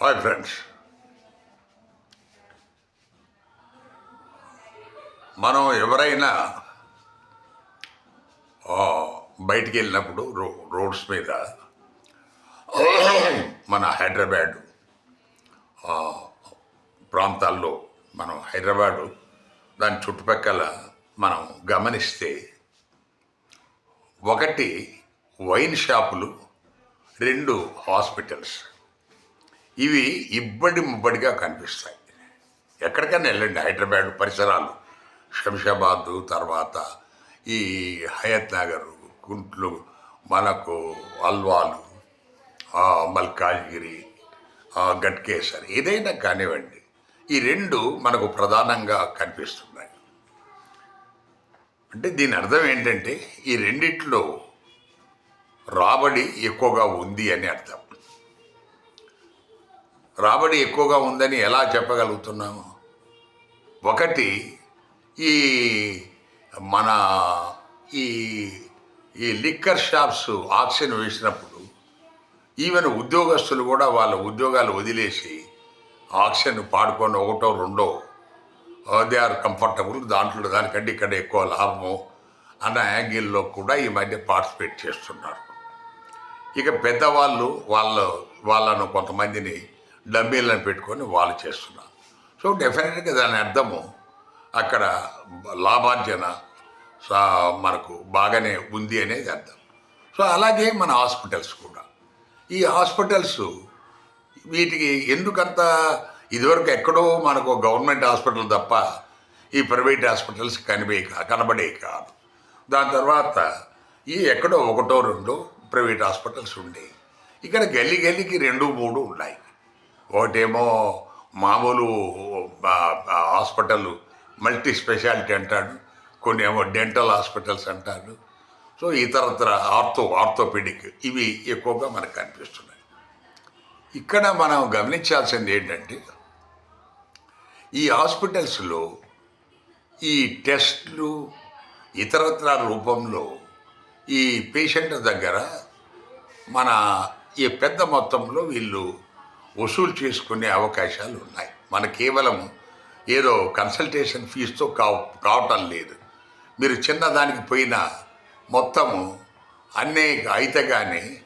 Hi friends మనం ఎవరైనా బయటికి వెళ్ళినప్పుడు రో రోడ్స్ మీద మన హైదరాబాద్ ప్రాంతాల్లో మనం హైదరాబాదు దాని చుట్టుపక్కల మనం గమనిస్తే ఒకటి వైన్ షాపులు రెండు హాస్పిటల్స్. ఇవి ఇబ్బడి ముబ్బడిగా కనిపిస్తాయి. ఎక్కడికైనా వెళ్ళండి హైదరాబాద్ పరిసరాలు. శంషాబాద్ తర్వాత ఈ హయత్ నగర్ కుంట్లు మనకు అల్వాలు మల్కాజ్గిరి గట్కేసర్ ఏదైనా కానివ్వండి. ఈ రెండు మనకు ప్రధానంగా కనిపిస్తున్నాయి. అంటే దీని అర్థం ఏంటంటే ఈ రెండిట్లో రాబడి ఎక్కువగా ఉంది అని అర్థం. రాబడి ఎక్కువగా ఉందని ఎలా చెప్పగలుగుతున్నాము? ఒకటి ఈ మన ఈ ఈ లిక్కర్ షాప్స్ ఆక్సిజన్ వేసినప్పుడు ఈవెన్ ఉద్యోగస్తులు కూడా వాళ్ళ ఉద్యోగాలు వదిలేసి ఆక్సిజన్ పాడుకొని ఒకటో రెండో దే ఆర్ కంఫర్టబుల్ దాంట్లో దానికంటే ఇక్కడ ఎక్కువ లాభము అన్న యాంగిల్లో కూడా ఈ మధ్య పార్టిసిపేట్ చేస్తున్నారు. ఇక పెద్దవాళ్ళు వాళ్ళ వాళ్ళను కొంతమందిని డమ్మీలను పెట్టుకొని వాళ్ళు చేస్తున్నారు. సో డెఫినెట్గా దాని అర్థము అక్కడ లాభార్జన సా- మనకు బాగానే ఉంది అనేది అర్థం. సో అలాగే మన హాస్పిటల్స్ కూడా. ఈ హాస్పిటల్స్ వీటికి ఎందుకంత ఇదివరకు ఎక్కడో మనకు గవర్నమెంట్ హాస్పిటల్ తప్ప ఈ ప్రైవేట్ హాస్పిటల్స్ కనిపే కనబడే కాదు. దాని తర్వాత ఈ ఎక్కడో ఒకటో రెండో ప్రైవేట్ హాస్పిటల్స్ ఉండేవి ఇక్కడ గల్లీ గల్లీకి రెండు మూడు ఉన్నాయి. ఒకటేమో మామూలు హాస్పిటల్ మల్టీ స్పెషాలిటీ అంటాడు. కొన్ని ఏమో డెంటల్ హాస్పిటల్స్ అంటారు సో ఇతరత్ర ఆర్థో ఆర్థోపెడిక్ ఇవి ఎక్కువగా మనకు కనిపిస్తున్నాయి. ఇక్కడ మనం గమనించాల్సింది ఏంటంటే ఈ హాస్పిటల్స్లో ఈ టెస్ట్లు ఇతరత్ర రూపంలో ఈ పేషెంట్ దగ్గర మన ఈ పెద్ద మొత్తంలో వీళ్ళు వసూలు చేసుకునే అవకాశాలు ఉన్నాయి. మన కేవలం ఏదో కన్సల్టేషన్ ఫీజుతో కావ కావటం లేదు. మీరు చిన్నదానికి పోయినా మొత్తము అన్నీ అయితే కానీ